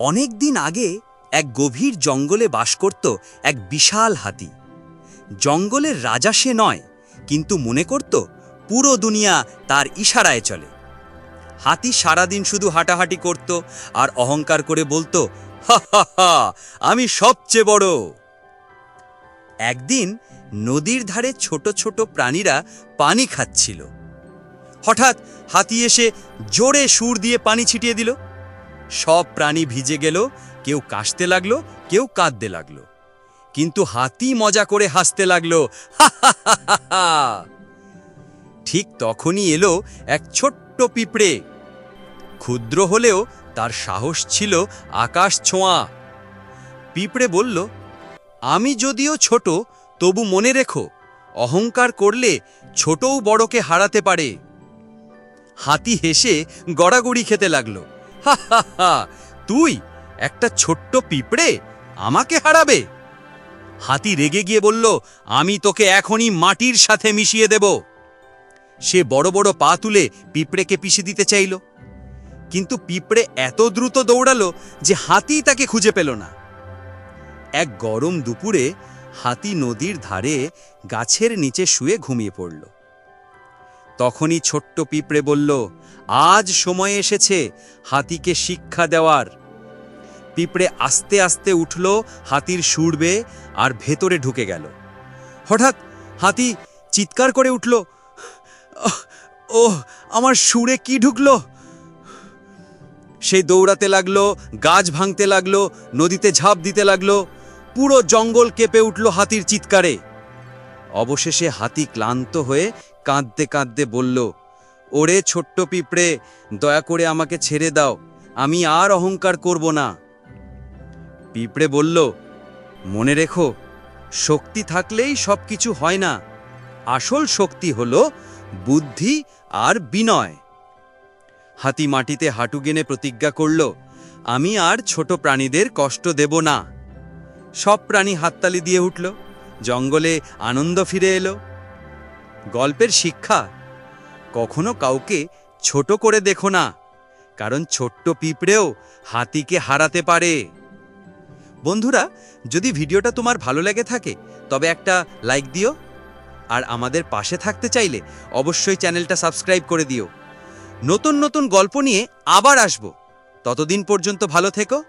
অনেক দিন আগে এক গভীর জঙ্গলে বাস করত এক বিশাল হাতি। জঙ্গলের রাজা সে নয়, কিন্তু মনে করত পুরো দুনিয়া তার ইশারায় চলে। হাতি সারাদিন শুধু হাঁটাহাঁটি করত আর অহংকার করে বলতো হা, আমি সবচেয়ে বড়। একদিন নদীর ধারে ছোট ছোট প্রাণীরা পানি খাচ্ছিল। হঠাৎ হাতি এসে জোরে সুর দিয়ে পানি ছিটিয়ে দিল। সব প্রাণী ভিজে গেল, কেউ কাশতে লাগল, কেউ কাঁদতে লাগল। কিন্তু হাতি মজা করে হাসতে লাগল। ঠিক তখনই এলো এক ছোট্ট পিঁপড়ে। ক্ষুদ্র হলেও তার সাহস ছিল আকাশ ছোঁয়া। পিঁপড়ে বলল, আমি যদিও ছোট, তবু মনে রেখো, অহংকার করলে ছোটও বড়কে হারাতে পারে। হাতি হেসে গড়াগড়ি খেতে লাগল। তুই একটা ছোট্ট পিঁপড়ে আমাকে হারাবে। হাতি রেগে গিয়ে বলল, আমি তোকে এখনই মাটির সাথে মিশিয়ে দেব। সে বড় বড় পা তুলে পিঁপড়েকে পিষে দিতে চাইল। কিন্তু পিঁপড়ে এত দ্রুত দৌড়ালো যে হাতি তাকে খুঁজে পেল না। এক গরম দুপুরে হাতি নদীর ধারে গাছের নিচে শুয়ে ঘুমিয়ে পড়ল। তখনই ছোট্ট পিঁপড়ে বলল, আজ সময় এসেছে হাতিকে শিক্ষা দেওয়ার। পিঁপড়ে আস্তে আস্তে উঠল হাতির সুরবে আর ভেতরে ঢুকে গেল। হঠাৎ হাতি চিৎকার করে উঠল ও আমার সুরে কি ঢুকলো? সে দৌড়াতে লাগল, গাছ ভাঙতে লাগল, নদীতে ঝাঁপ দিতে লাগল, পুরো জঙ্গল কেঁপে উঠল হাতির চিৎকারে। অবশেষে হাতি ক্লান্ত হয়ে কাঁদতে কাঁদতে বলল, ওরে ছোট্ট পিঁপড়ে, দয়া করে আমাকে ছেড়ে দাও, আমি আর অহংকার করব না। পিঁপড়ে বলল, মনে রেখো, শক্তি থাকলেই সব কিছু হয় না। আসল শক্তি হলো বুদ্ধি আর বিনয়। হাতি মাটিতে হাঁটু গেনে প্রতিজ্ঞা করল, আমি আর ছোট প্রাণীদের কষ্ট দেব না। সব প্রাণী হাততালি দিয়ে উঠল, জঙ্গলে আনন্দ ফিরে এলো। গল্পের শিক্ষা। কখনো কাউকে ছোট করে দেখো না, কারণ ছোট্ট পিঁপড়েও হাতিকে হারাতে পারে। বন্ধুরা, যদি ভিডিওটা তোমার ভালো লেগে থাকে, তবে একটা লাইক দিও। আর আমাদের পাশে থাকতে চাইলে অবশ্যই চ্যানেলটা সাবস্ক্রাইব করে দিও। নতুন নতুন গল্প নিয়ে আবার আসব। ততদিন পর্যন্ত ভালো থেকো।